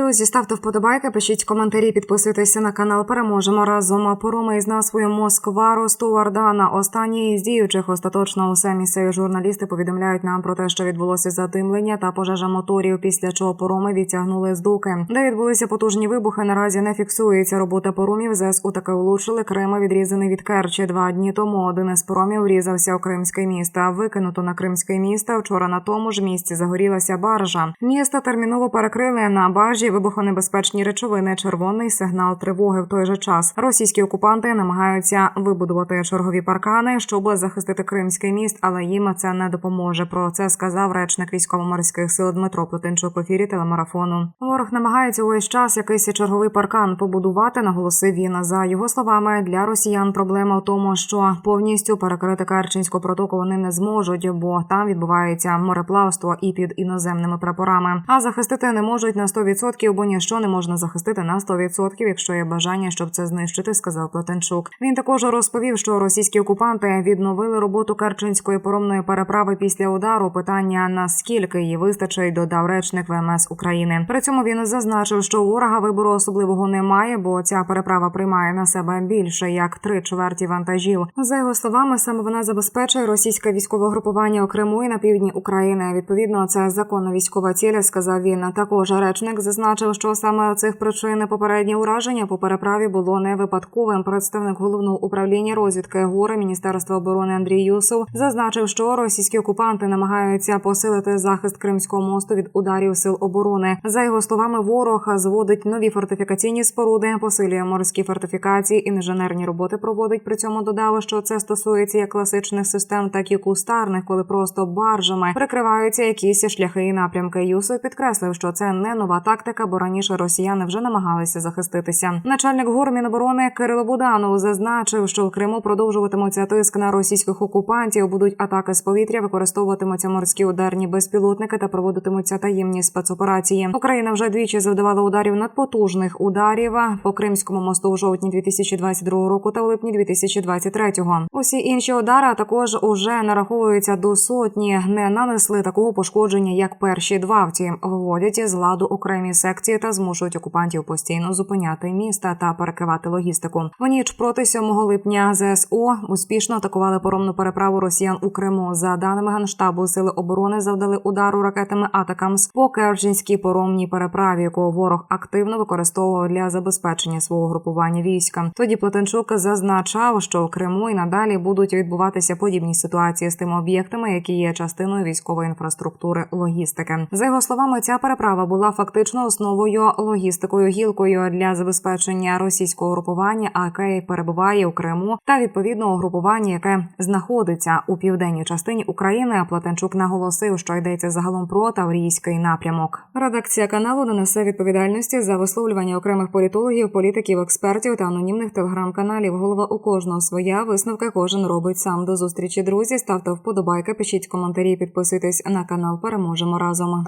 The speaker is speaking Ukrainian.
Друзі, ставте вподобайки, пишіть коментарі, підписуйтеся на канал. Переможемо разом. Пороми із назвою Москва Росту-Вардана. Останні із діючих остаточно усе місцеві журналісти повідомляють нам про те, що відбулося задимлення та пожежа моторів, після чого пороми відтягнули з дуки. Де відбулися потужні вибухи. Наразі не фіксується робота поромів. ЗСУ таки улучшили Крима відрізаний від Керчі. Два дні тому один із поромів врізався у Кримське місто. Викинуто на Кримське місто. Вчора на тому ж місці загорілася баржа. Місто терміново перекрили на баржі вибухонебезпечні речовини. Червоний сигнал тривоги. В той же час російські окупанти намагаються вибудувати чергові паркани, щоб захистити Кримський міст, але їм це не допоможе. Про це сказав речник військово-морських сил Дмитро Плетенчук в ефірі телемарафону. Ворог намагається увесь час якийсь черговий паркан побудувати. Наголосив він за його словами. Для росіян проблема в тому, що повністю перекрити Керченську протоку вони не зможуть, бо там відбувається мореплавство і під іноземними прапорами. А захистити не можуть на 100%, бо ніщо не можна захистити на 100%, якщо є бажання, щоб це знищити, сказав Плетенчук. Він також розповів, що російські окупанти відновили роботу Керченської поромної переправи після удару. Питання наскільки її вистачить, додав речник ВМС України. При цьому він зазначив, що ворога вибору особливого немає, бо ця переправа приймає на себе більше як три чверті вантажів. За його словами, саме вона забезпечує російське військове групування Криму і на півдні України. Відповідно, це законна військова ціль, сказав він. Також речник зазначив, що саме цих причин попереднє ураження по переправі було не випадковим. Представник головного управління розвідки ГУР Міністерства оборони Андрій Юсов зазначив, що російські окупанти намагаються посилити захист Кримського мосту від ударів сил оборони. За його словами, ворог зводить нові фортифікаційні споруди, посилює морські фортифікації, інженерні роботи проводить. При цьому додав, що це стосується як класичних систем, так і кустарних, коли просто баржами прикриваються якісь шляхи і напрямки. Юсов підкреслив, що це не нова тактика, бо раніше росіяни вже намагалися захиститися. Начальник гур Міноборони Кирило Буданов зазначив, що в Криму продовжуватиметься тиск на російських окупантів, будуть атаки з повітря, використовуватимуться морські ударні безпілотники та проводитимуться таємні спецоперації. Україна вже двічі завдавала ударів надпотужних ударів по Кримському мосту у жовтні 2022 року та у липні 2023. Усі інші удари також уже нараховуються до сотні. Не нанесли такого пошкодження, як перші два. Втім, виводять з ладу окремі секції та змушують окупантів постійно зупиняти міста та перекривати логістику. В ніч проти 7 липня ЗСУ успішно атакували поромну переправу росіян у Криму. За даними генштабу, сили оборони завдали удару ракетами Атакамс по Керченській поромній переправі, яку ворог активно використовував для забезпечення свого групування війська. Тоді Плетенчук зазначав, що в Криму і надалі будуть відбуватися подібні ситуації з тими об'єктами, які є частиною військової інфраструктури логістики. За його словами, ця переправа була фактично основою логістикою гілкою для забезпечення російського групування, яке перебуває у Криму, та відповідного групування, яке знаходиться у південній частині України. Платенчук наголосив, що йдеться загалом про Таврійський напрямок. Редакція каналу не несе відповідальності за висловлювання окремих політологів, політиків, експертів та анонімних телеграм-каналів. Голова у кожного своя висновка кожен робить сам. До зустрічі друзі. Ставте вподобайки, пишіть коментарі, підписуйтесь на канал. Переможемо разом.